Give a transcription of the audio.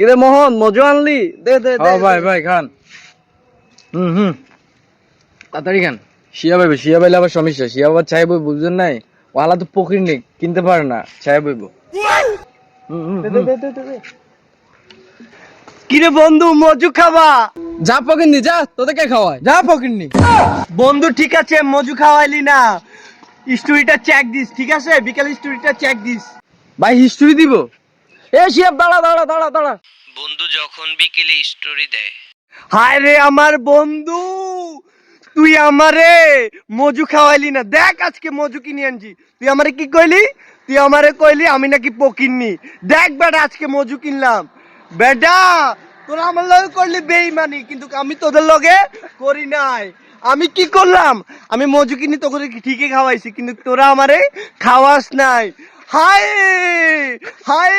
কিরে মোহন মজু আনলি? দে দে দে ভাই ভাই খান। হুম হুম। তাড়াতাড়ি খান। শিয়া পাইবো শিয়া পাইলে আবার সমস্যা। শিয়া আবার চাই বই বুঝছেন নাই? ওয়ালা তো পকির নেই কিনতে পারে না চাই বইব দে, দে, দে, দে, দে, দে। কিরে বন্ধু মজু খাবা যা পকির নি যা তোদেরকে খাওয়ায়? যা পকির নি বন্ধু ঠিক আছে মজু খাওয়াইলি না। স্টোরিটা চেক দিস ঠিক আছে? বিকাল স্টোরিটা চেক দিস। ভাই হিস্ট্রি দিব? এ শিয়াব দাঁড়া দাঁড়া দাঁড়া দাঁড়া। বন্ধু যখন বিকেলে স্টোরি দেয়। হায় রে আমার বন্ধু তুই আমারে মজু খাওয়াইলি না। দেখ আজকে মজু কিনে আনছি। তুই আমারে কি কইলি? তুই আমারে কইলি আমি নাকি পকিননি। দেখ বেটা আজকে মজু কিনলাম। বেটা তোরা আমার লগে করলি বেইমানি কিন্তু আমি তোদের লগে করি নাই। আমি কি করলাম? আমি মজু কিনি তোকে ঠিকই খাওয়াইছি কিন্তু তোরা আমারে খাওয়াস নাই। হায় হায়